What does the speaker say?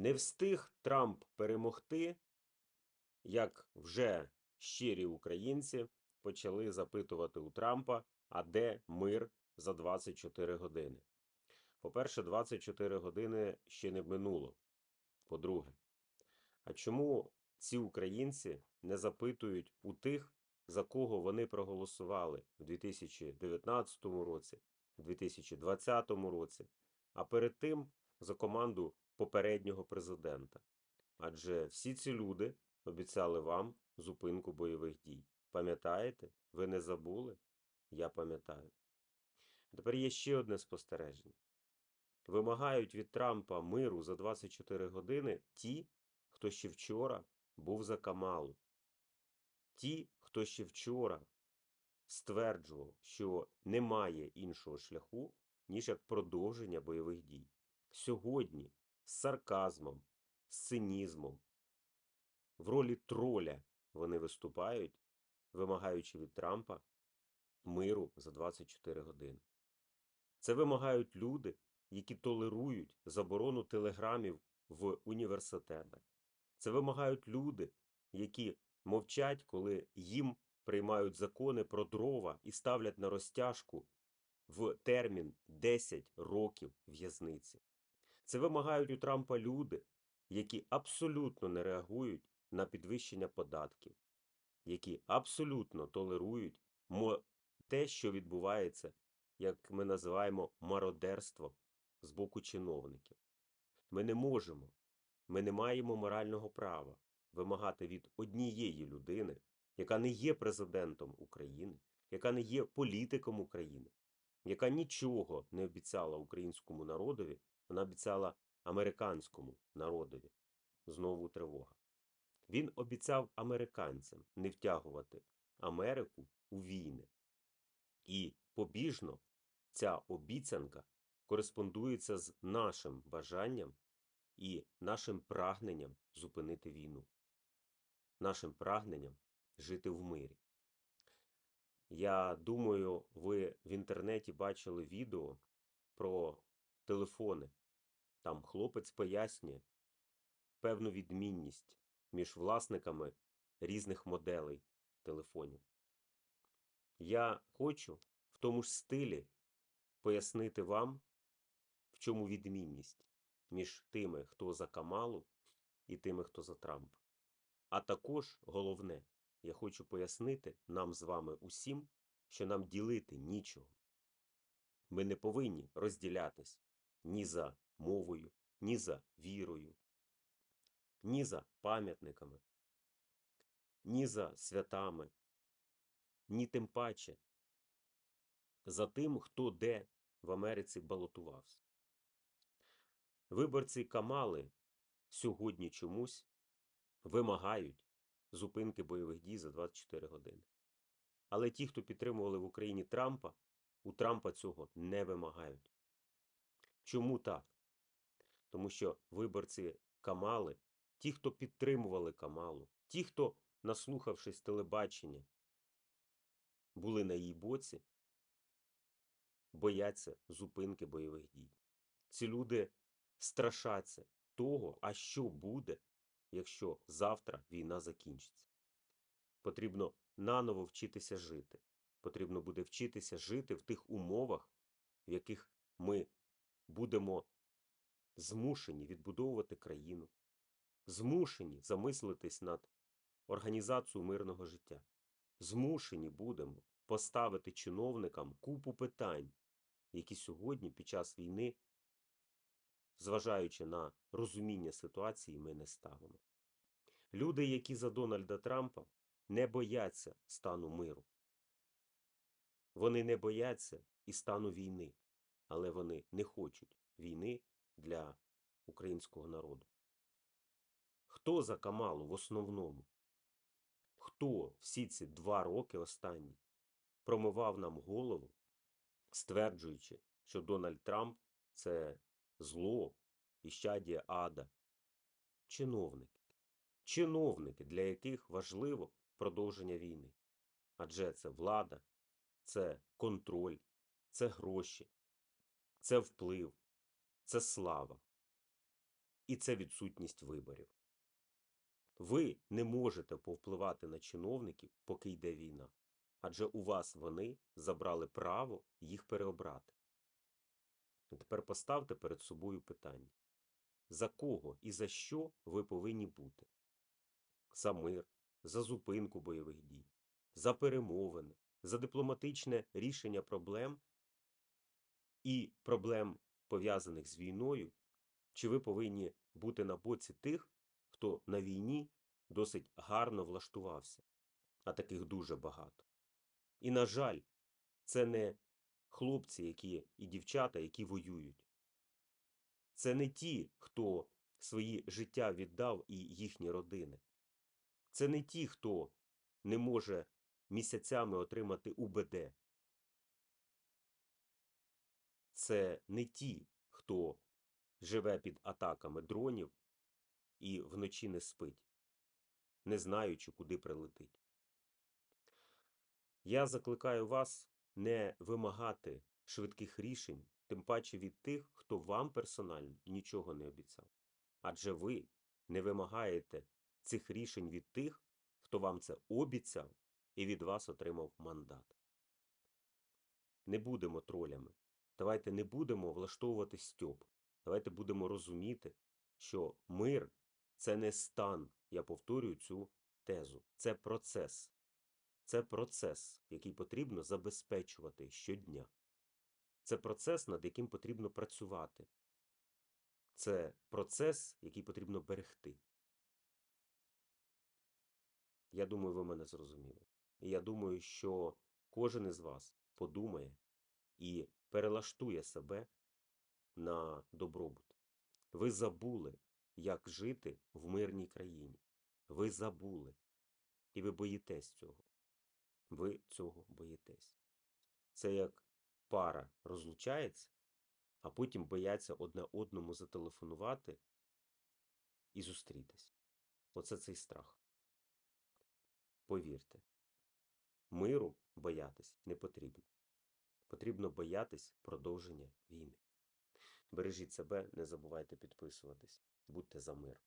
Не встиг Трамп перемогти, як вже щирі українці почали запитувати у Трампа, а де мир за 24 години. По-перше, 24 години ще не минуло. По-друге, а чому ці українці не запитують у тих, за кого вони проголосували в 2019 році, в 2020 році, а перед тим за команду попереднього президента? Адже всі ці люди обіцяли вам зупинку бойових дій. Пам'ятаєте? Ви не забули? Я пам'ятаю. Тепер є ще одне спостереження. Вимагають від Трампа миру за 24 години ті, хто ще вчора був за Камалу. Ті, хто ще вчора стверджував, що немає іншого шляху, ніж як продовження бойових дій. Сьогодні з сарказмом, з цинізмом, в ролі троля вони виступають, вимагаючи від Трампа миру за 24 години. Це вимагають люди, які толерують заборону телеграмів в університетах. Це вимагають люди, які мовчать, коли їм приймають закони про дрова і ставлять на розтяжку в термін 10 років в'язниці. Це вимагають у Трампа люди, які абсолютно не реагують на підвищення податків, які абсолютно толерують те, що відбувається, як ми називаємо мародерство з боку чиновників. Ми не можемо, ми не маємо морального права вимагати від однієї людини, яка не є президентом України, яка не є політиком України, яка нічого не обіцяла українському народові, вона обіцяла американському народові. Знову тривога. Він обіцяв американцям не втягувати Америку у війни. І побіжно ця обіцянка кореспондується з нашим бажанням і нашим прагненням зупинити війну, нашим прагненням жити в мирі. Я думаю, ви в інтернеті бачили відео про телефони. Там хлопець пояснює певну відмінність між власниками різних моделей телефонів. Я хочу в тому ж стилі пояснити вам, в чому відмінність між тими, хто за Камалу, і тими, хто за Трампа. А також головне, я хочу пояснити нам з вами усім, що нам ділити нічого. Ми не повинні розділятись ні за мовою, ні за вірою, ні за пам'ятниками, ні за святами, ні тим паче за тим, хто де в Америці балотувався. Виборці Камали сьогодні чомусь вимагають зупинки бойових дій за 24 години. Але ті, хто підтримували в Україні Трампа, у Трампа цього не вимагають. Чому так? Тому що виборці Камали, ті, хто підтримували Камалу, ті, хто, наслухавшись телебачення, були на її боці, бояться зупинки бойових дій. Ці люди страшаться того, а що буде, якщо завтра війна закінчиться. Потрібно наново вчитися жити. Потрібно буде вчитися жити в тих умовах, в яких ми будемо змушені відбудовувати країну, змушені замислитись над організацією мирного життя. Змушені будемо поставити чиновникам купу питань, які сьогодні під час війни, зважаючи на розуміння ситуації, ми не ставимо. Люди, які за Дональда Трампа, не бояться стану миру. Вони не бояться і стану війни, але вони не хочуть війни для українського народу. Хто за Камалу в основному? Хто всі ці два роки останні промивав нам голову, стверджуючи, що Дональд Трамп це зло і щадія ада? Чиновники. Чиновники, для яких важливо продовження війни. Адже це влада, це контроль, це гроші, це вплив, це слава. І це відсутність виборів. Ви не можете повпливати на чиновників, поки йде війна, адже у вас вони забрали право їх переобрати. Тепер поставте перед собою питання: за кого і за що ви повинні бути? За мир, за зупинку бойових дій, за перемовини, за дипломатичне рішення проблем і проблем, пов'язаних з війною, чи ви повинні бути на боці тих, хто на війні досить гарно влаштувався, а таких дуже багато. І, на жаль, це не хлопці, які і дівчата, які воюють. Це не ті, хто свої життя віддав і їхні родини. Це не ті, хто не може місяцями отримати УБД. Це не ті, хто живе під атаками дронів і вночі не спить, не знаючи, куди прилетить. Я закликаю вас не вимагати швидких рішень, тим паче від тих, хто вам персонально нічого не обіцяв. Адже ви не вимагаєте цих рішень від тих, хто вам це обіцяв і від вас отримав мандат. Не будемо тролями. Давайте не будемо влаштовувати стьоп. Давайте будемо розуміти, що мир це не стан. Я повторюю цю тезу. Це процес. Це процес, який потрібно забезпечувати щодня. Це процес, над яким потрібно працювати. Це процес, який потрібно берегти. Я думаю, ви мене зрозуміли. І я думаю, що кожен із вас подумає і перелаштує себе на добробут. Ви забули, як жити в мирній країні. Ви забули. І ви боїтесь цього. Ви цього боїтесь. Це як пара розлучається, а потім бояться одне одному зателефонувати і зустрітись. Оце цей страх. Повірте, миру боятись не потрібно. Потрібно боятись продовження війни. Бережіть себе, не забувайте підписуватись. Будьте за мир.